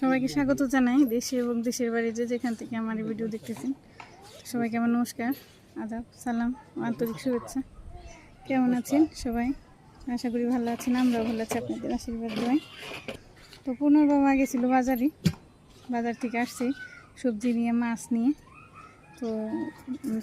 সবাইকে স্বাগত জানাই দেশে এবং দেশের বাড়িতে যেখান থেকে আমার এই ভিডিও দেখতেছেন। সবাইকে আমার নমস্কার, আদাব, সালাম, আন্তরিক শুভেচ্ছা। কেমন আছেন সবাই? আশা করি ভালো আছেন, আমরাও ভালো আছি, আপনাদের আশীর্বাদ দেওয়াই তো পুনর্বাবা গেছিল বাজারে। বাজার থেকে আসছি, সবজি নিয়ে, মাছ নিয়ে। তো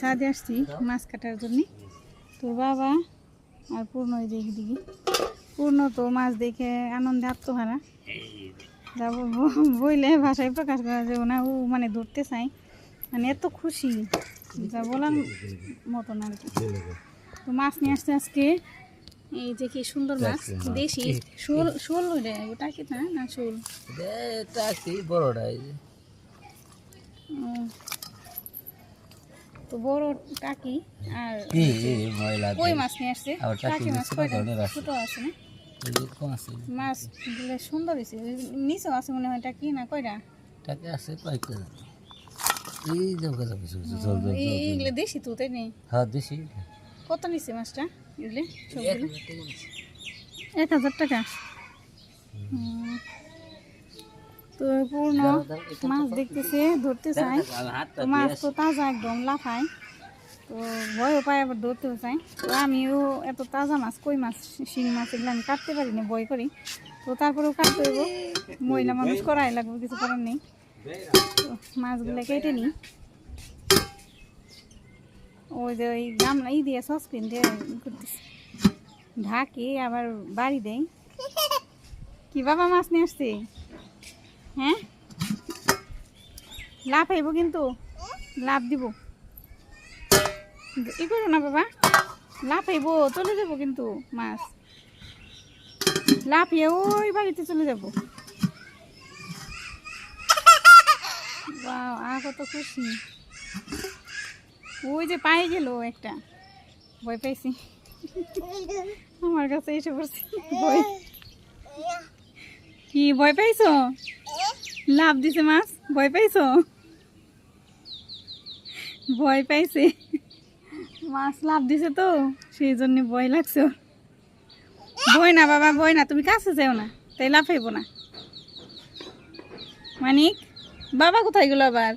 ছাদে আসছি মাছ কাটার জন্যে। তো বাবা আর পূর্ণ ওই দিকে দিকে পূর্ণ তো মাছ দেখে আনন্দে আত্মহারা। যা বলব, বইলে ভাষায় প্রকাশ করা যাবে না, ও মানে ধরতে চাই মানে এত খুশি, যা বলার মতন আর কি। তো মাছ নিয়ে আসছে আজকে। এই যে কি সুন্দর মাছ দেশি? শোল শোল ওটা ওটা কি না না শোল? এটা কি বড়টা এই যে। তো বড় টাকি আর কি ময়লা কই মাছ নিয়ে আসছে? টাকি মাছ কয়টা? ছোট আছে না? মাছগুলো সুন্দর হয়েছে নিচেও আছে মনে হয় টাকি না কয়টা? টাকা আছে কয়েকটা এই দেশি তো তাই নেই হ্যাঁ দেশি। কত নিচ্ছে মাছটা? এগুলো এক হাজার টাকা। তো পূর্ণ মাছ দেখতেছে ধরতে চাই। তো মাছ তো তাজা একদম লাফায়। তো ভয়ও পায় আবার ধরতেও চাই তো আমিও এত তাজা মাছ কই মাছ শিং মাছ এগুলো আমি কাটতে পারি না ভয় করি। তো তারপরেও কাটতে হইব। মহিলা মানুষ করাই লাগবে কিছু করার নেই। তো মাছগুলো কেটে নিই। ওই যে ওই গামলা ই দিয়ে সসপেন দিয়ে ঢাকি আবার বাড়ি দেই। কি বাবা মাছ নিয়ে আসছে? হ্যাঁ? লাভ হইব কিন্তু। লাভ দিব। ই করো না বাবা? লাভ হইব চলে যাব কিন্তু মাছ। লাফিয়ে ওই বাড়িতে চলে যাব। আ কত খুশি। ওই যে পায়ে গেল একটা। ভয় পাইছি। আমার কাছে এসে পড়ছি। ভয়। কি, ভয় পাইছো? লাভ দিছে মাছ। ভয় পাইছো? ভয় পাইছে। মাছ লাভ দিছে তো, সেই জন্য ভয় লাগছে। ভয় না বাবা, ভয় না। তুমি কাছে যাও না, তাই লাভ লাফাইব না। মানিক, বাবা কোথায় গেল আবার?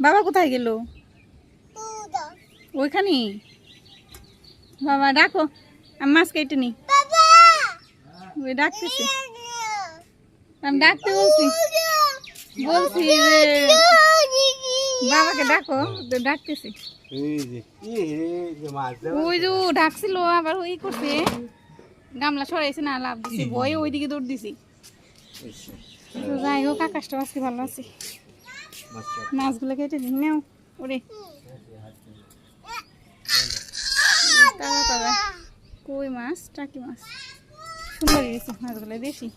বাবা কোথায় গেল? ওইখানে বাবা ডাকো। আমি মাছ কেটে নি ওই ডাকতেছে। আমি ডাকতে বলছি। বলছি যে বাবাকে ডাকো ডাকতেছি। ওই যে ডাকছিল আবার ওই করছে। গামলা সরাইছে না লাভ দিছে। ভয়ে ওইদিকে দৌড় দিছি। যাই হোক আকাশটা আজকে ভালো আছে। মাছগুলো কেটে দিন নেও ওরে। তাজা তাজা কই মাছ? টাকি মাছ। সুন্দর গেছে মাছগুলো দেশি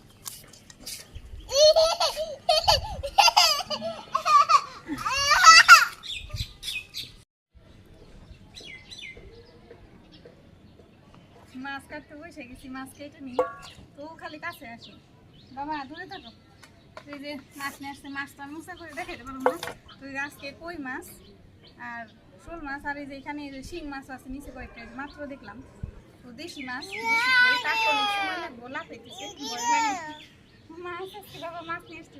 মাছ কাটতে বসে গেছি, মাছ কেটে নি তো খালি কাছে আসে। বাবা, দূরে থাকো। তুই যে মাছ নিয়ে আসছে, মাছটা মুসা করে দেখাইতে পারব না। তুই আজকে কই মাছ? আর শোল মাছ আর এই যে এখানে এই যে শিং মাছ আছে নিচে কয়েকটা মাত্র দেখলাম। তো দেশি মাছ অনেক সময় লাগবো লাফাইতেছে মাছ আসছে বাবা মাছ নিয়ে আসতে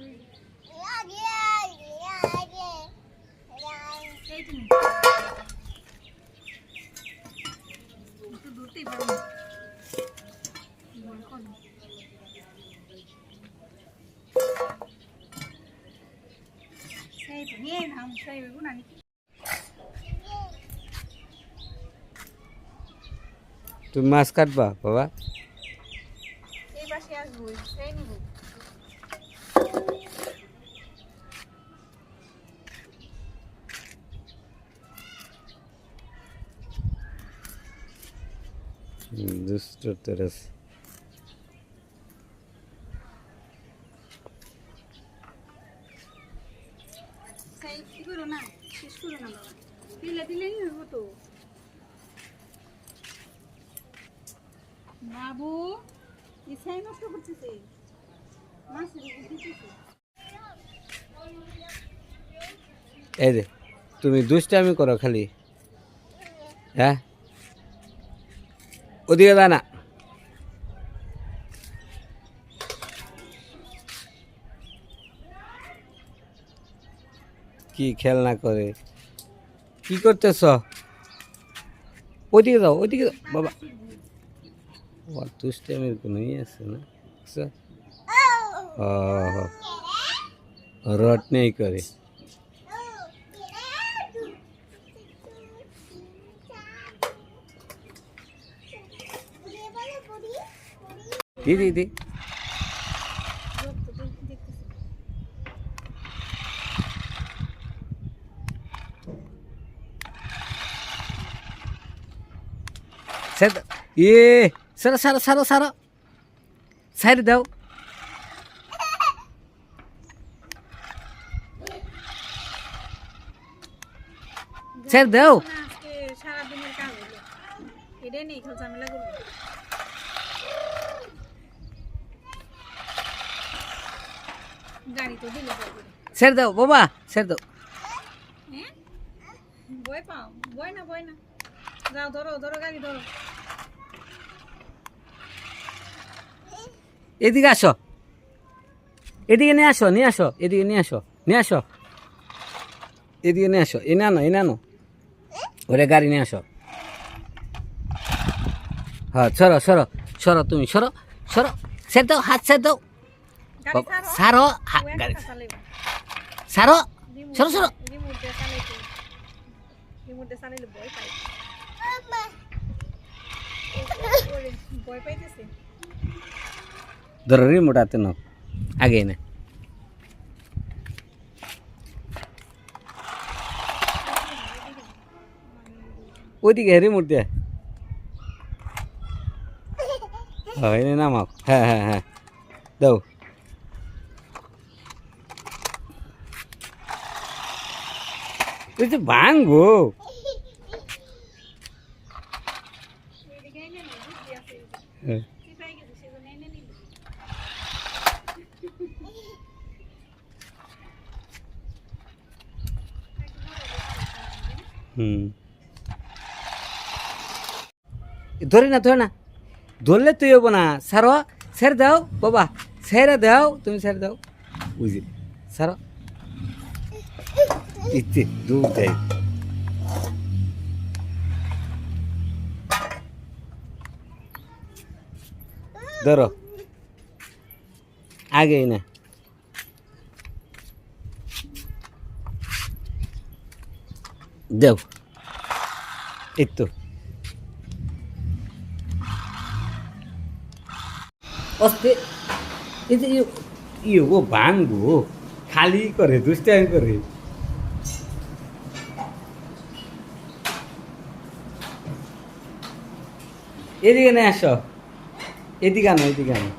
ধরতেই পারব। সেই তো নিয়ে নাম সেই বেগুন তুমি মাছ কাটবা বাবা? দুষ্ট তেরাস। সেই কি করো না? শেষ করো না বাবা। দিলে দিলেই হইব বাবু ইসাই নষ্ট করতেছে। এই রে তুমি দুষ্টামি করো খালি। হ্যাঁ? ওদিকে দা না। কি খেলনা করে? কি করতেছ? ওইদিকে দাও ওইদিকে দাও বাবা। ও দুষ্টামির কোনো ইয়ে আছে না বুঝছ? ও রট নেই করে দি দি দি স্যার ইয়ে সারো সারো সারো সারো। সাইড দাও। স্যার দাও। স্যার দাও, বাবা স্যার দাও। বই পাও? বই না বই না। যাও, ধরো ধরো, গাড়ি, ধরো। এদিকে আসো। এদিকে নিয়ে আসো নিয়ে আসো এদিকে নিয়ে আসো নিয়ে আসো। এদিকে নিয়ে আসো এনে আনো এনে আনো। ওরে গাড়ি নিয়ে আসো। হ্যাঁ সরো সরো সরো তুমি সরো সরো। সের দাও হাত সের। দাও গাড়ি সারো গাড়ি সারো সরো। সরো ভয় পাইতেছে। ধরো রিমোট হাতে নাও আগে না ওইদিকে রিমোট দিয়ে হ্যাঁ এনে নামাও হ্যাঁ হ্যাঁ হ্যাঁ দাও তুই তো ভাঙবো এদিকে এনে নে, বুদ্ধি আছে। হ্যাঁ। চিপাই গেছে, সেজন্য এনে নিল। হুম। ধরে না ধরে না। ধরলে তুই হব না। সারো স্যার দাও, বাবা। স্যারে দাও, তুমি স্যার দাও। বুঝি সারো ইতে দুধ দেয় ধরো। আগে না। দেও এই তো। অস্তে। এই যে ইয়ে- ও ভাঙবো খালি করে দুষ্টামি করে। এদিকে না আসো। এদিকে আনো এদিকে আনো।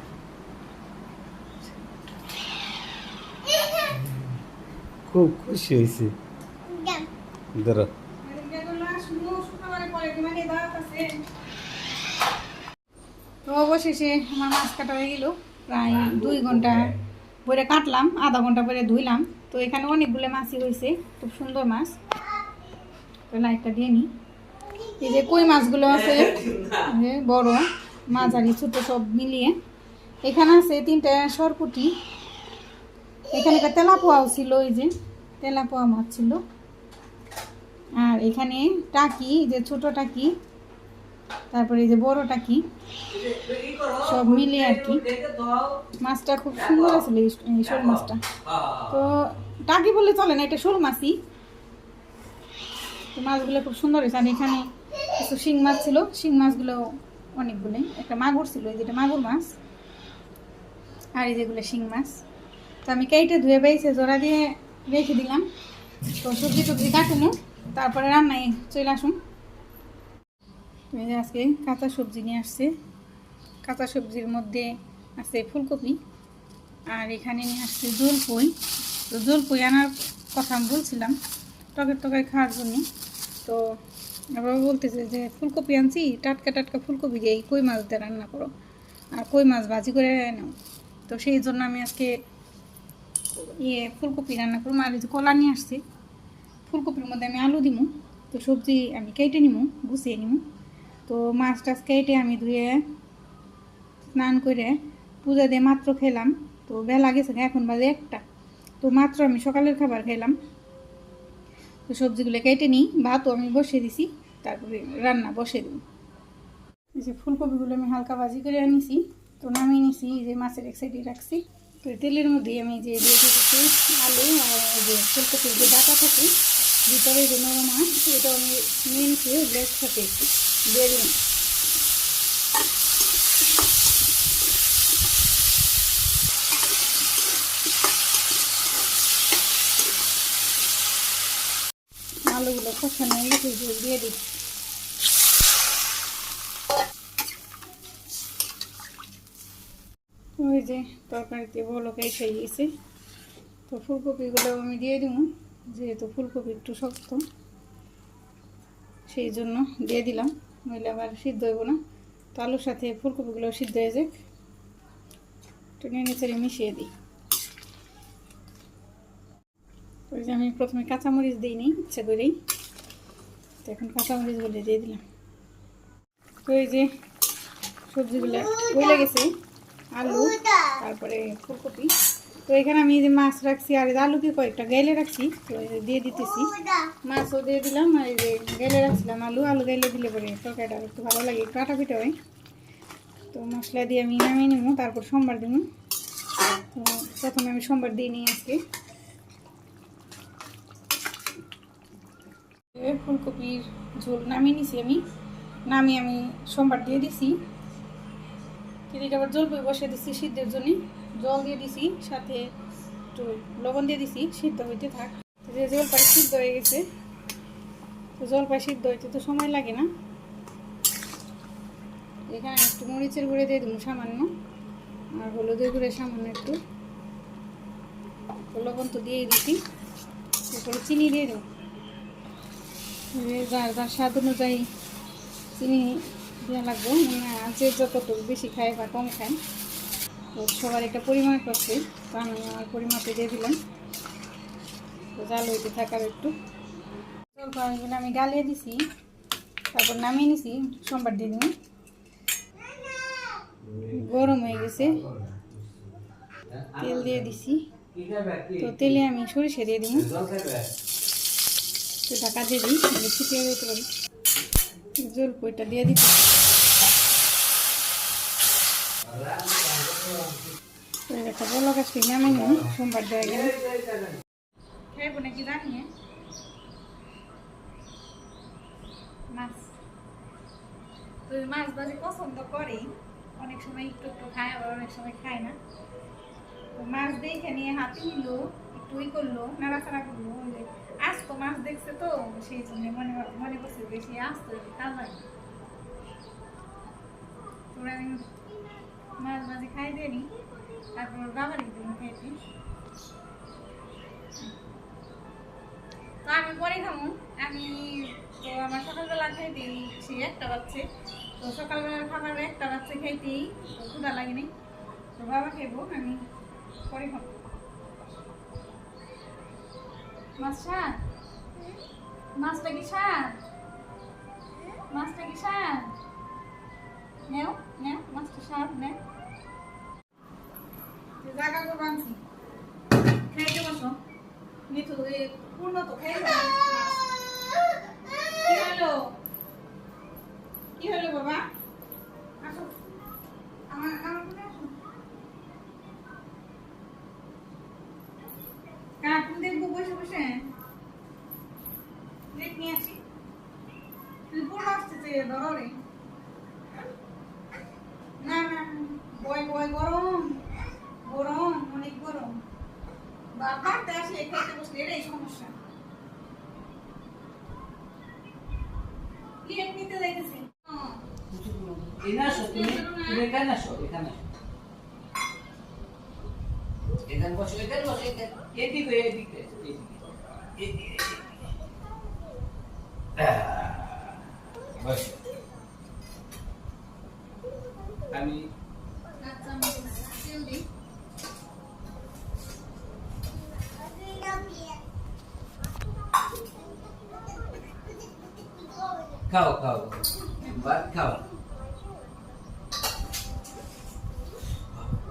খুব খুশি হয়েছে। ধরো। তো অবশেষে আমার মাছ কাটা হয়ে গেল। প্রায় দুই ঘণ্টা পরে কাটলাম, আধা ঘণ্টা পরে ধুইলাম। তো এখানে অনেকগুলো মাছই হয়েছে, খুব সুন্দর মাছ। তো লাইটটা দিয়ে নিই এই যে কই মাছগুলো আছে বড়, মাঝারি, ছোট সব মিলিয়ে। এখানে আছে তিনটে সরপুটি। এখানে একটা তেলাপোয়াও ছিল, এই যে তেলাপোয়া মাছ ছিল। আর এখানে টাকি যে ছোট টাকি, তারপরে এই যে বড় টাকি, সব মিলিয়ে আর কি। মাছটা খুব সুন্দর এই এই শোল মাছটা। তো টাকি বললে চলে না, এটা শোল মাছই। তো মাছগুলো খুব সুন্দর হয়েছে। আর এখানে কিছু শিং মাছ ছিল। শিং মাছগুলো অনেকগুলোই। একটা মাগুর ছিল, এই যেটা মাগুর মাছ। আর এই যেগুলো শিং মাছ। তো আমি কেটে ধুয়ে পেয়েছে জোড়া দিয়ে রেখে দিলাম। তো সবজি টবজি কাটুনো তারপরে রান্নায় চলে আসুন। আজকে কাঁচা সবজি নিয়ে আসছে। কাঁচা সবজির মধ্যে আছে ফুলকপি আর এখানে নিয়ে আসছে জলপই তো জলপই আনার কথা আমি বলছিলাম, টকের টকের খাওয়ার জন্য। তো আবার বলতেছে যে, ফুলকপি আনছি, টাটকা টাটকা ফুলকপি দিয়ে কই মাছ দিয়ে রান্না করো? আর কই মাছ ভাজি করে নাও? তো সেই জন্য আমি আজকে ইয়ে ফুলকপি রান্না করব। আর কলা নিয়ে আসছি। ফুলকপির মধ্যে আমি আলু দিমু, তো সবজি আমি কেটে নিমু, গুছিয়ে নিমু। তো মাছ টাছ কেটে আমি ধুয়ে স্নান করে পূজা দিয়ে মাত্র খেলাম, তো বেলা গেছে এখন বাজে একটা। তো মাত্র আমি সকালের খাবার খেলাম। তো সবজিগুলো কেটে নিই, ভাতও আমি বসিয়ে দিছি, তারপরে রান্না বসে দিই যে ফুলকপিগুলো আমি হালকা ভাজি করে আনিছি, তো নামিয়ে নিছি যে মাছের এক সাইডে রাখছি। তো তেলের মধ্যে আমি যে দিয়ে দিয়েছি আলু আর যে ফুলকপির যে ডাটা থাকে ভিতরে যে নরম মাছ এটা আমি নিয়ে নিচ্ছি ব্লেড দিয়ে দিন আলুগুলো কষানো হয়ে গেছে দিয়ে দিই ওই যে তরকারিতে বলকে এসে গেছে তো ফুলকপিগুলো আমি দিয়ে দিব। যেহেতু ফুলকপি একটু শক্ত, সেই জন্য দিয়ে দিলাম। নইলে আবার সিদ্ধ হইব না। তো আলুর সাথে ফুলকপিগুলো সিদ্ধ হয়ে যাক। একটু নেড়ে চেড়ে মিশিয়ে দিই। ওই যে আমি প্রথমে কাঁচামরিচ দিইনি ইচ্ছা করেই। তো এখন কাঁচামরিচগুলো দিয়ে দিলাম। তো এই যে সবজিগুলো গলে গেছে, আলু, তারপরে ফুলকপি। তো এখানে আমি যে মাছ রাখছি, আর আলুকে কয়েকটা গেলে রাখছি, তো দিয়ে দিতেছি। মাছও দিয়ে দিলাম, আর যে গেলে রাখছিলাম আলু আলু গেলে দিলে পরে তরকারিটা একটু ভালো লাগে, কাটা পিঠা হয়। তো মশলা দিয়ে আমি নামিয়ে নেব, তারপর সোমবার দেবো। তো প্রথমে আমি সোমবার দিয়ে নিই আজকে। ফুলকপির ঝোল নামিয়ে নিছি আমি, নামিয়ে আমি সোমবার দিয়ে দিছি। কেটে আবার জল বসে দিছি সিদ্ধের জন্য। জল দিয়ে দিছি, সাথে একটু লবণ দিয়ে দিছি, সিদ্ধ হইতে থাক। যে জলপাই সিদ্ধ হয়ে গেছে। তো জলপাই সিদ্ধ হইতে তো সময় লাগে না। এখানে একটু মরিচের গুঁড়ে দিয়ে দেবো সামান্য, আর হলুদের গুঁড়ে সামান্য একটু। লবণ তো দিয়েই দিছি। তারপরে চিনি দিয়ে দেবো। যার যার স্বাদ অনুযায়ী চিনি দেওয়া লাগবে। মানে যে যতটুকু বেশি খায় বা কম খায়। তো সবার একটা পরিমাণ করছে। তো আমি আমার পরিমাপে দিয়ে দিলাম। তো জাল হইতে থাকার একটু। জলপাইগুলো আমি গালিয়ে দিছি। তারপর নামিয়ে নিছি। সোমবার দিন। গরম হয়ে গেছে। তেল দিয়ে দিছি। তো তেলে আমি সরিষা দিয়ে দিব। তো ঢাকা দিয়ে দিই। মানে ছিটিয়ে দিতে পারি জল পইটা দিয়ে দিতে তো একটা বড় গাছ কিনে আমি সোমবার দেওয়া গেলে খাইবো নাকি জানি মাছ তো মাছ বাজি পছন্দ করি? অনেক সময় একটু একটু খায়, আবার অনেক সময় খায় না। তো মাছ দেখে নিয়ে হাতে নিল, একটু ই করল, নাড়াচাড়া করল। যে আস্ত মাছ দেখছে তো সেই জন্য মনে মনে করছে বেশি আস্ত। কামাই তোরা মাছ মাঝে খাই দিই আমি পরে খামু। আমি তো আমার সকালবেলা সে একটা বাচ্চে। তো সকালবেলার খাবার একটা বাচ্চা খাইতেই তো ক্ষুদা লাগেনি। তো বাবা খাইবো আমি পরে খাব। মাছ শাক মাছটা কি শাক মাছটা কি শাক নেও নেও, মাছটা শাক নে জায়গা করে বানছি। খাইতে বসো। মিঠু এই পূর্ণ তো খাই কি হলো? কি হলো বাবা আসো আমার আমার কোলে আসো কার্টুন দেখব বসে বসে দেখ নিয়ে আসি তুই পূর্ণ আসতেছে ধরো রে না না বয় বয় গরম গরম অনেক গরম বাবার আসে খাইতে বসলে এটাই সমস্যা প্লেট নিতে যাইতেছে এখানে আসো তুমি তুমি এখানে আসো এখানে আসো এখানে বসো এখানে বসো এখানে এদিকে এদিকে এদিকে এদিকে বসো আমি আচ্ছা আমি তেল দিই খাও খাও ভাত খাও